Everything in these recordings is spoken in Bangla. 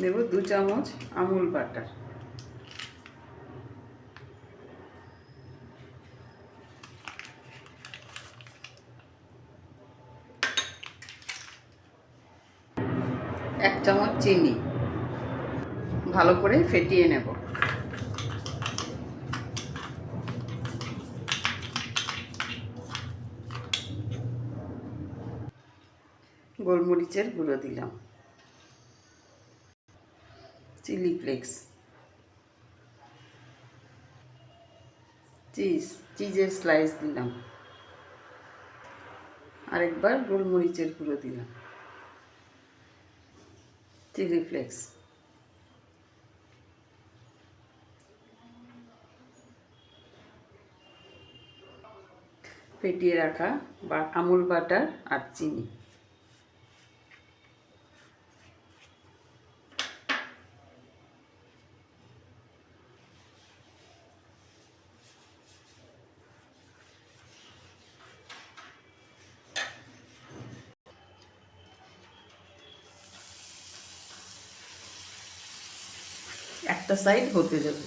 দেব দু চামচ আমুল বাটার। এক চামচ চিনি। ভালো করে ফেটিয়ে নেব। গোলমরিচের গুঁড়ো দিলাম। Chilli flakes. চিজ, চিজের স্লাইস দিলাম। আরেকবার গোলমরিচের গুঁড়ো দিলাম। Chilli flakes. ফেটিয়ে রাখা বা আমুল বাটার আর চিনি। একটা সাইড হতে দেব।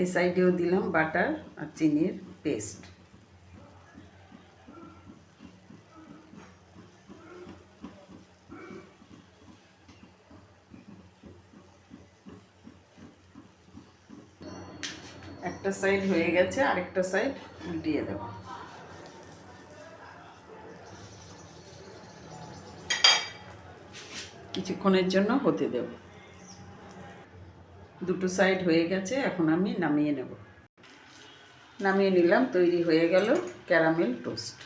এই সাইডেও দিলাম বাটার আর চিনির পেস্ট একটা সাইড হয়ে গেছে, আরেকটা সাইড উল্টিয়ে দেব। কিছুক্ষণের জন্য হতে দেব। দুটো সাইড হয়ে গেছে, এখন আমি নামিয়ে নেব। নামিয়ে নিলাম, তৈরি হয়ে গেল ক্যারামেল টোস্ট।